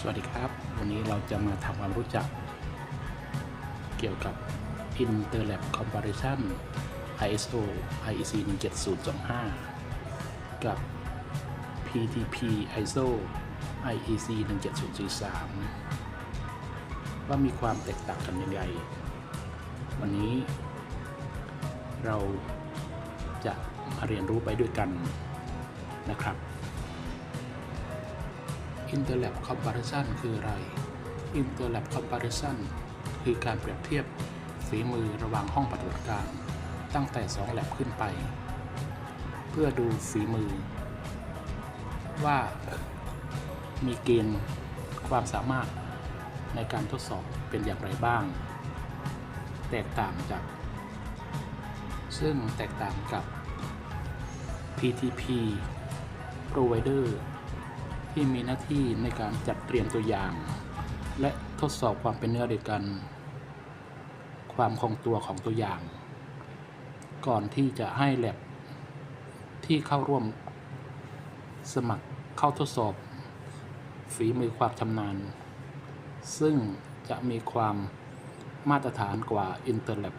สวัสดีครับ วันนี้เราจะมาทำความรู้จัก เกี่ยวกับ Interlab Comparison ISO IEC 17025 กับ PTP ISO IEC 17043 ว่ามีความแตกต่างกันยังไง วันนี้ เราจะมาเรียนรู้ไปด้วยกันนะครับ Interlab Comparison คืออะไร Interlab Comparison คือการเปรียบเทียบฝีมือระหว่างห้องปฏิบัติการ ตั้งแต่ 2 แลบขึ้นไป เพื่อดูฝีมือ ว่ามีเกณฑ์ความสามารถในการทดสอบเป็นอย่างไรบ้าง แตกต่างจาก ซึ่งแตกต่างกับ PTP Provider ที่มีหน้าที่ในการจัดเตรียมตัวอย่าง และทดสอบความเป็นเนื้อเดียวกัน ความคงตัวของตัวอย่าง ก่อนที่จะให้แลบที่เข้าร่วมสมัครเข้าทดสอบ ฝีมือความชำนาญ ซึ่งจะมีความมาตรฐานกว่า Interlab